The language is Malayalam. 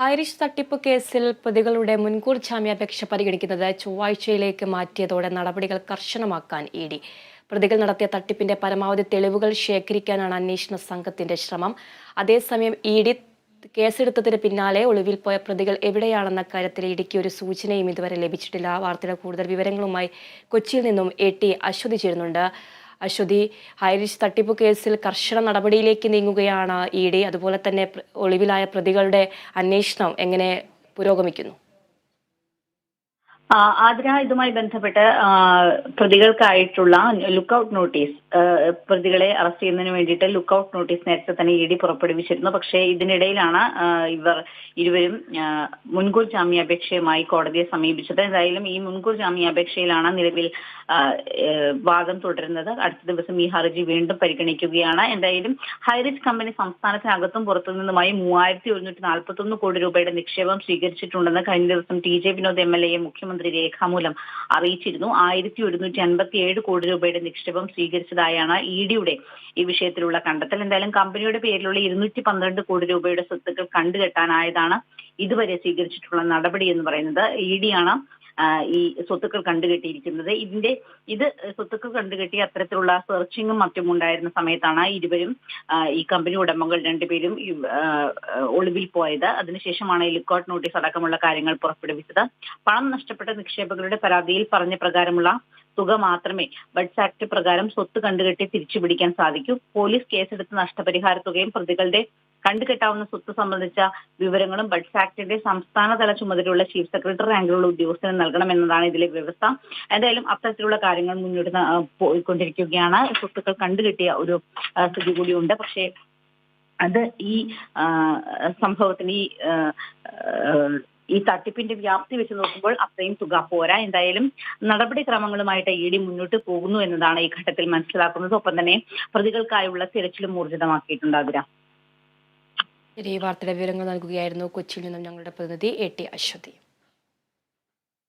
ഐറിഷ് തട്ടിപ്പ് കേസിൽ പ്രതികളുടെ മുൻകൂർ ജാമ്യാപേക്ഷ പരിഗണിക്കുന്നത് ചൊവ്വാഴ്ചയിലേക്ക് മാറ്റിയതോടെ നടപടികൾ കർശനമാക്കാൻ ഇ ഡി. പ്രതികൾ നടത്തിയ തട്ടിപ്പിന്റെ പരമാവധി തെളിവുകൾ ശേഖരിക്കാനാണ് അന്വേഷണ സംഘത്തിന്റെ ശ്രമം. അതേസമയം ഇ ഡി കേസെടുത്തതിന് പിന്നാലെ ഒളിവിൽ പോയ പ്രതികൾ എവിടെയാണെന്ന കാര്യത്തിൽ ഇടിക്ക് ഒരു സൂചനയും ഇതുവരെ ലഭിച്ചിട്ടില്ല. വാർത്തയുടെ കൂടുതൽ വിവരങ്ങളുമായി കൊച്ചിയിൽ നിന്നും എ ടി അശ്വതി ചേരുന്നുണ്ട്. അശ്വതി ഹൈറിഷ് തട്ടിപ്പ് കേസിൽ കർശന നടപടിയിലേക്ക് നീങ്ങുകയാണ് ഇ ഡി. അതുപോലെ തന്നെ ഒളിവിലായ പ്രതികളുടെ അന്വേഷണം എങ്ങനെ പുരോഗമിക്കുന്നു? ആതിര ഇതുമായി ബന്ധപ്പെട്ട് പ്രതികൾക്കായിട്ടുള്ള ലുക്കൌട്ട് നോട്ടീസ് പ്രതികളെ അറസ്റ്റ് ചെയ്യുന്നതിന് വേണ്ടിയിട്ട് ലുക്കൌട്ട് നോട്ടീസ് നേരത്തെ തന്നെ ഇ ഡി പുറപ്പെടുവിച്ചിരുന്നു. പക്ഷേ ഇതിനിടയിലാണ് ഇവർ ഇരുവരും മുൻകൂർ ജാമ്യാപേക്ഷയുമായി കോടതിയെ സമീപിച്ചത്. എന്തായാലും ഈ മുൻകൂർ ജാമ്യാപേക്ഷയിലാണ് നിലവിൽ വാദം തുടരുന്നത്. അടുത്ത ദിവസം ഈ ഹർജി വീണ്ടും പരിഗണിക്കുകയാണ്. എന്തായാലും ഹൈറിച്ച് കമ്പനി സംസ്ഥാനത്തിനകത്തും പുറത്തു നിന്നുമായി മൂവായിരത്തി ഒരുന്നൂറ്റി നാൽപ്പത്തി ഒന്ന് കോടി രൂപയുടെ നിക്ഷേപം സ്വീകരിച്ചിട്ടുണ്ടെന്ന് കഴിഞ്ഞ ദിവസം T J Vinod M L A മുഖ്യമന്ത്രി രേഖാമൂലം അറിയിച്ചിരുന്നു. ആയിരത്തി ഒരുന്നൂറ്റി അൻപത്തി ഏഴ് കോടി രൂപയുടെ നിക്ഷേപം സ്വീകരിച്ചതായാണ് ഇ ഡിയുടെ ഈ വിഷയത്തിലുള്ള കണ്ടെത്തൽ. എന്തായാലും കമ്പനിയുടെ പേരിലുള്ള ഇരുന്നൂറ്റി പന്ത്രണ്ട് കോടി രൂപയുടെ സ്വത്തുക്കൾ കണ്ടുകെട്ടാനായതാണ് ഇതുവരെ സ്വീകരിച്ചിട്ടുള്ള നടപടി എന്ന് പറയുന്നത്. ഇ ഡിയാണ് ഈ സ്വത്തുക്കൾ കണ്ടുകെട്ടിയിരിക്കുന്നത്. ഇതിന്റെ ഇത് സ്വത്തുക്കൾ കണ്ടുകെട്ടിയ അത്തരത്തിലുള്ള സെർച്ചിങ്ങും മറ്റും ഉണ്ടായിരുന്ന സമയത്താണ് ഇരുവരും ഈ കമ്പനി ഉടമകൾ രണ്ടുപേരും ഒളിവിൽ പോയത്. അതിനുശേഷമാണ് ലുക്കൌട്ട് നോട്ടീസ് അടക്കമുള്ള കാര്യങ്ങൾ പുറപ്പെടുവിച്ചത്. പണം നഷ്ടപ്പെട്ട നിക്ഷേപകരുടെ പരാതിയിൽ പറഞ്ഞ പ്രകാരമുള്ള തുക മാത്രമേ ബഡ്സ് ആക്ട് പ്രകാരം സ്വത്ത് കണ്ടുകെട്ടി തിരിച്ചു പിടിക്കാൻ സാധിക്കൂ. പോലീസ് കേസെടുത്ത് നഷ്ടപരിഹാര തുകയും പ്രതികളുടെ കണ്ടുകെട്ടാവുന്ന സ്വത്ത് സംബന്ധിച്ച വിവരങ്ങളും ബഡ്സ് ആക്ടിന്റെ സംസ്ഥാനതല ചുമതലയുള്ള ചീഫ് സെക്രട്ടറി റാങ്കിലുള്ള ഉദ്യോഗസ്ഥന് നൽകണമെന്നതാണ് ഇതിലെ വ്യവസ്ഥ. എന്തായാലും അത്തരത്തിലുള്ള കാര്യങ്ങൾ മുന്നോട്ട് പോയിക്കൊണ്ടിരിക്കുകയാണ്. സ്വത്തുക്കൾ കണ്ടുകെട്ടിയ ഒരു സ്ഥിതി കൂടിയുണ്ട്. പക്ഷേ അത് ഈ സംഭവത്തിന് ഈ ഈ തട്ടിപ്പിന്റെ വ്യാപ്തി വെച്ച് നോക്കുമ്പോൾ അത്രയും തുക പോരാ. എന്തായാലും നടപടിക്രമങ്ങളുമായിട്ട് ഇ ഡി മുന്നോട്ട് പോകുന്നു എന്നതാണ് ഈ ഘട്ടത്തിൽ മനസ്സിലാക്കുന്നത്. ഒപ്പം തന്നെ പ്രതികൾക്കായുള്ള തിരച്ചിലും ഊർജിതമാക്കിയിട്ടുണ്ട് അതിര ശരി വാർത്തയുടെ വിവരങ്ങൾ നൽകുകയായിരുന്നു കൊച്ചിയിൽ നിന്നും ഞങ്ങളുടെ പ്രതിനിധി എ ടി അശ്വതി.